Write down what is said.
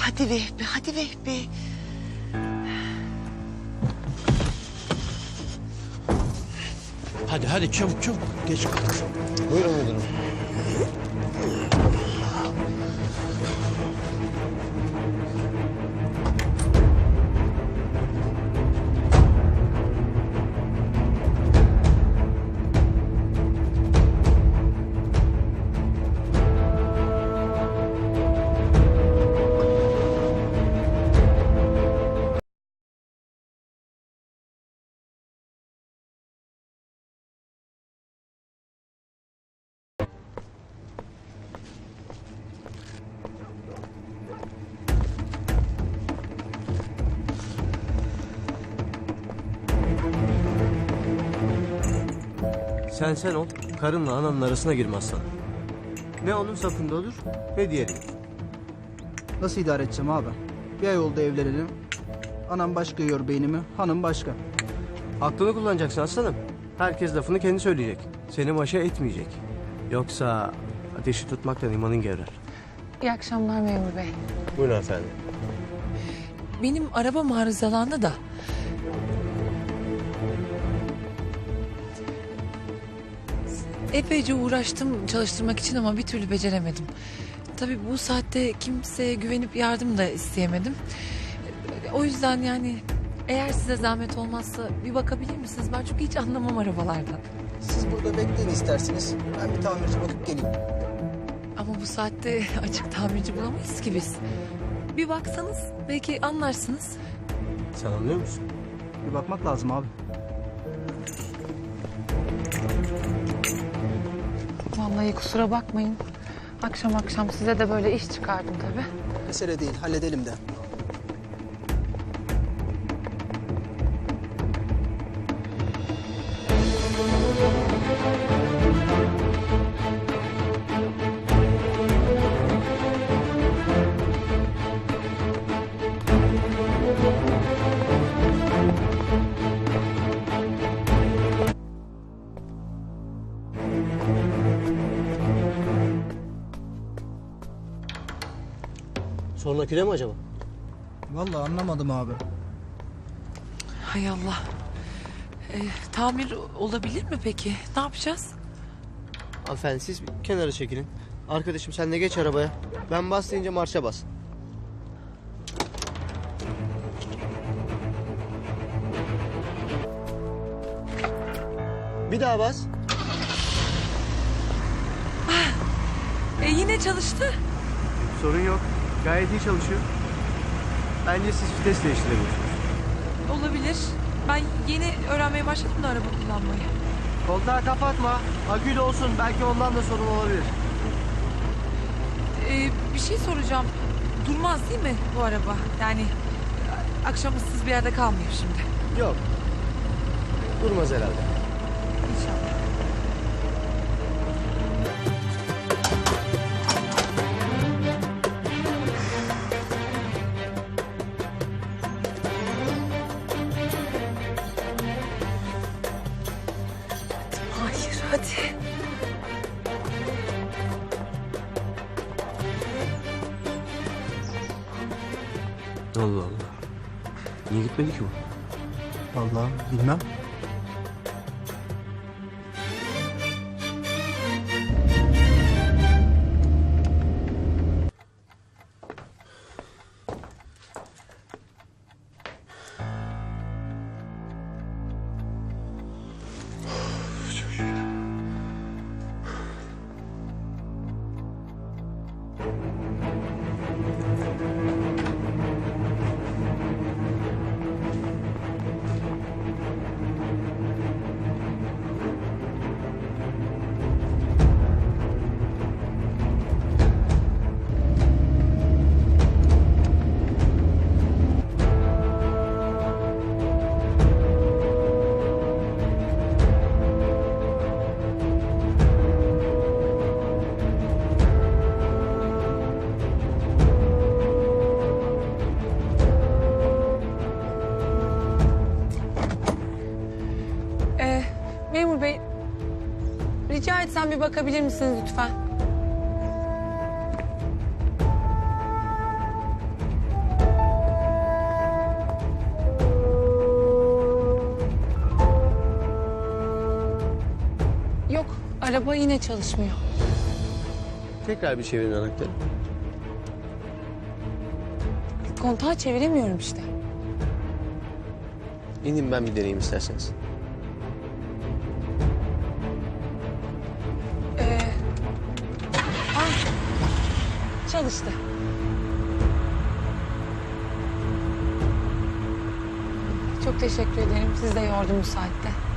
Hadi Vehbi, hadi Vehbi. Hadi hadi çabuk çabuk. Geç kalk. Buyurun Sen sen ol, karınla ananın arasına girme aslanım. Ne onun safında olur, ne diğeri. Nasıl idare edeceğim abi? Bir ay oldu evlenelim. Anam başka yiyor beynimi, hanım başka. Aklını kullanacaksın aslanım. Herkes lafını kendi söyleyecek. Seni maşa etmeyecek. Yoksa ateşi tutmaktan imanın gevrer. İyi akşamlar memur bey. Buyurun efendim. Benim araba arızalandı da. Epeyce uğraştım çalıştırmak için ama bir türlü beceremedim. Tabii bu saatte kimseye güvenip yardım da isteyemedim. O yüzden yani eğer size zahmet olmazsa bir bakabilir misiniz? Ben çünkü hiç anlamam arabalardan. Siz burada bekleyin isterseniz. Ben bir tamirci bakıp geleyim. Ama bu saatte açık tamirci bulamayız ki biz. Bir baksanız belki anlarsınız. Sen anlıyor musun? Bir bakmak lazım abi. Vallahi kusura bakmayın. Akşam akşam size de böyle iş çıkardım tabii. Mesele değil, halledelim de. Sonraki de mi acaba? Vallahi anlamadım abi. Hay Allah. Ee, tamir olabilir mi peki? Ne yapacağız? Hanımefendi siz bir kenara çekilin. Arkadaşım sen de geç arabaya. Ben bas deyince marşa bas. Bir daha bas. E, yine çalıştı. Sorun yok. Gayet iyi çalışıyor. Bence siz vites değiştirebilirsiniz. Olabilir. Ben yeni öğrenmeye başladım da araba kullanmayı. Koltuğa kapatma. Akü de olsun. Belki ondan da sorun olabilir. Ee, bir şey soracağım. Durmaz değil mi bu araba? Yani akşam ıssız bir yerde kalmıyor şimdi. Yok. Durmaz herhalde. İnşallah. Hadi. Allah Allah. Niye gitmedi ki bu? Vallahi bilmem. bakabilir misiniz lütfen? Yok, araba yine çalışmıyor. Tekrar bir çevirin anahtarı. Kontağı çeviremiyorum işte. İndim ben bir deneyeyim isterseniz. Çalıştı. Çok teşekkür ederim. Siz de yordunuz bu saatte.